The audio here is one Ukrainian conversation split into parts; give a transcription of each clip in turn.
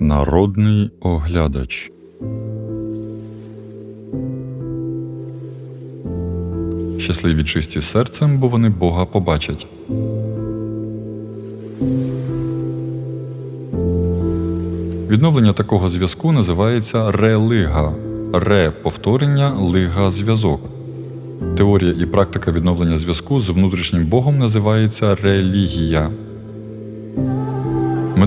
Народний оглядач. Щасливі чисті серцем, бо вони Бога побачать. Відновлення такого зв'язку називається релига. Ре повторення лига зв'язок. Теорія і практика відновлення зв'язку з внутрішнім Богом називається релігія.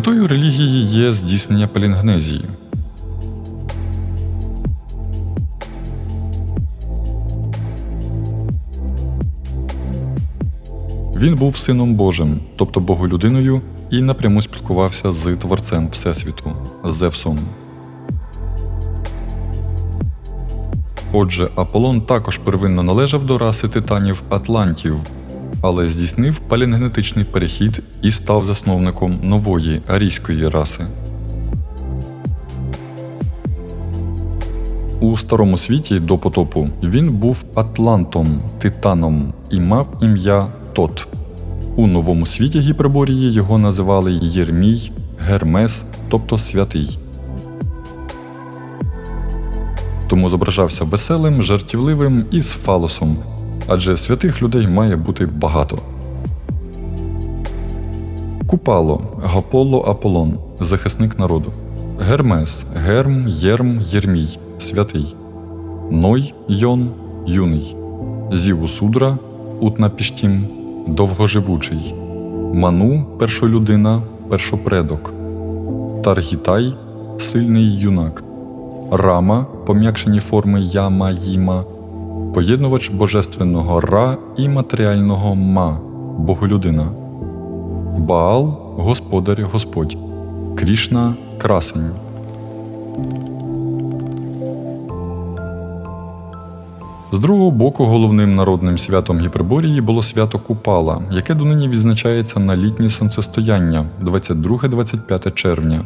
Метою релігії є здійснення палінгнезії. Він був сином Божим, тобто Боголюдиною, і напряму спілкувався з Творцем Всесвіту Зевсом. Отже, Аполлон також первинно належав до раси титанів Атлантів, але здійснив палінгенетичний перехід і став засновником нової арійської раси. У старому світі до потопу він був Атлантом, титаном і мав ім'я Тот. У новому світі Гіперборії його називали Єрмій, Гермес, тобто святий. Тому зображався веселим, жартівливим і з фалосом, адже святих людей має бути багато. Купало Гаполло Аполлон, захисник народу. Гермес Герм, Єрм, Єрмій, святий. Ной Йон юний. Зівусудра Утнапіштім довгоживучий. Ману першолюдина, першопредок. Таргітай сильний юнак. Рама пом'якшені форми яма їма, поєднувач божественного ра і матеріального ма боголюдина. Баал господар Господь. Крішна красень. З другого боку, головним народним святом Гіперборії було свято Купала, яке донині відзначається на літнє сонцестояння 22-25 червня.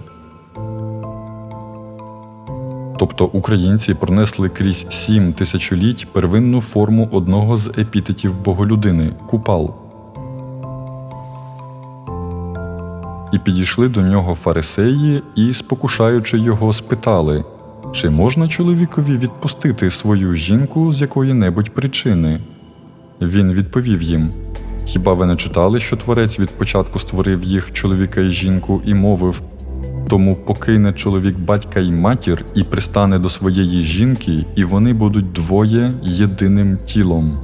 Тобто українці пронесли крізь сім тисячоліть первинну форму одного з епітетів боголюдини купал. І підійшли до нього фарисеї і, спокушаючи його, спитали, чи можна чоловікові відпустити свою жінку з якої-небудь причини. Він відповів їм Хіба ви не читали, що творець від початку створив їх чоловіка і жінку і мовив тому покине чоловік батька й матір і пристане до своєї жінки, і вони будуть двоє єдиним тілом.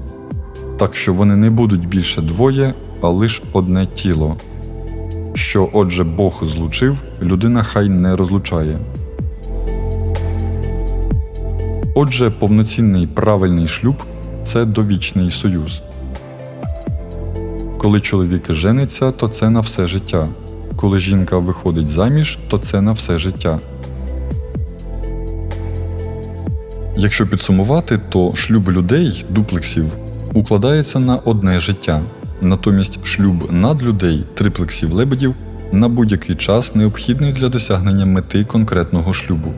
Так що вони не будуть більше двоє, а лиш одне тіло. Що отже Бог злучив, людина хай не розлучає. Отже, повноцінний правильний шлюб це довічний союз. Коли чоловік жениться, то це на все життя. Коли жінка виходить заміж, то це на все життя. Якщо підсумувати, то шлюб людей, дуплексів, укладається на одне життя. Натомість шлюб надлюдей, триплексів лебедів на будь-який час необхідний для досягнення мети конкретного шлюбу.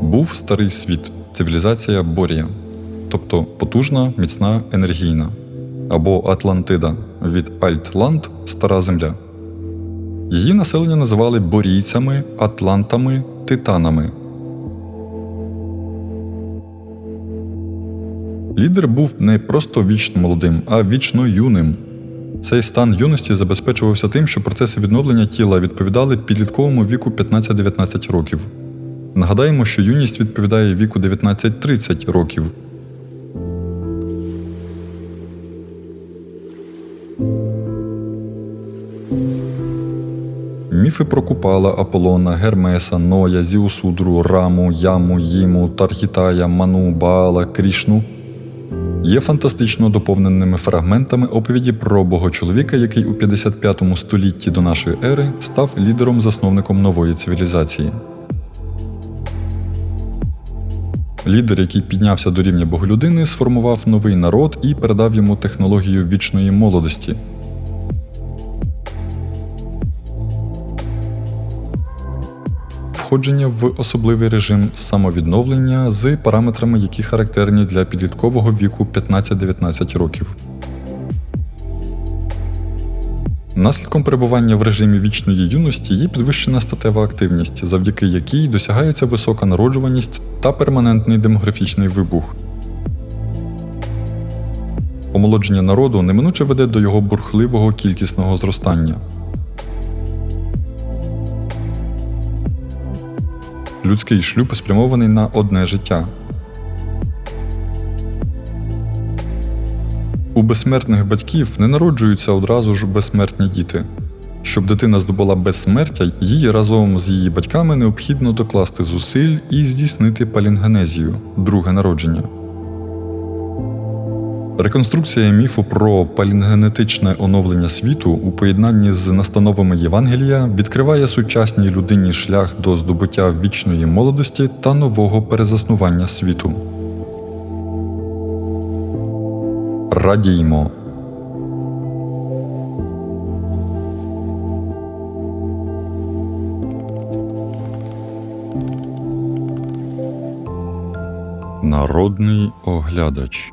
Був старий світ, цивілізація Борія, тобто потужна, міцна, енергійна, або Атлантида від Альтланд Стара Земля. Її населення називали борійцями, атлантами, титанами. Лідер був не просто вічно молодим, а вічно юним. Цей стан юності забезпечувався тим, що процеси відновлення тіла відповідали підлітковому віку 15-19 років. Нагадаємо, що юність відповідає віку 19-30 років. Міфи про Купала, Аполлона, Гермеса, Ноя, Зіусудру, Раму, Яму, Їму, Тархітая, Ману, Баала, Крішну є фантастично доповненими фрагментами оповіді про богочоловіка, який у 55 столітті до нашої ери став лідером-засновником нової цивілізації. Лідер, який піднявся до рівня боголюдини, сформував новий народ і передав йому технологію вічної молодості. входження в особливий режим самовідновлення з параметрами, які характерні для підліткового віку 15-19 років. Наслідком перебування в режимі вічної юності є підвищена статева активність, завдяки якій досягається висока народжуваність та перманентний демографічний вибух. Омолодження народу неминуче веде до його бурхливого кількісного зростання. Людський шлюб спрямований на одне життя. У безсмертних батьків не народжуються одразу ж безсмертні діти. Щоб дитина здобула безсмертя, їй разом з її батьками необхідно докласти зусиль і здійснити палінгенезію друге народження. Реконструкція міфу про палінгенетичне оновлення світу у поєднанні з настановами Євангелія відкриває сучасній людині шлях до здобуття вічної молодості та нового перезаснування світу. Радіймо! Народний оглядач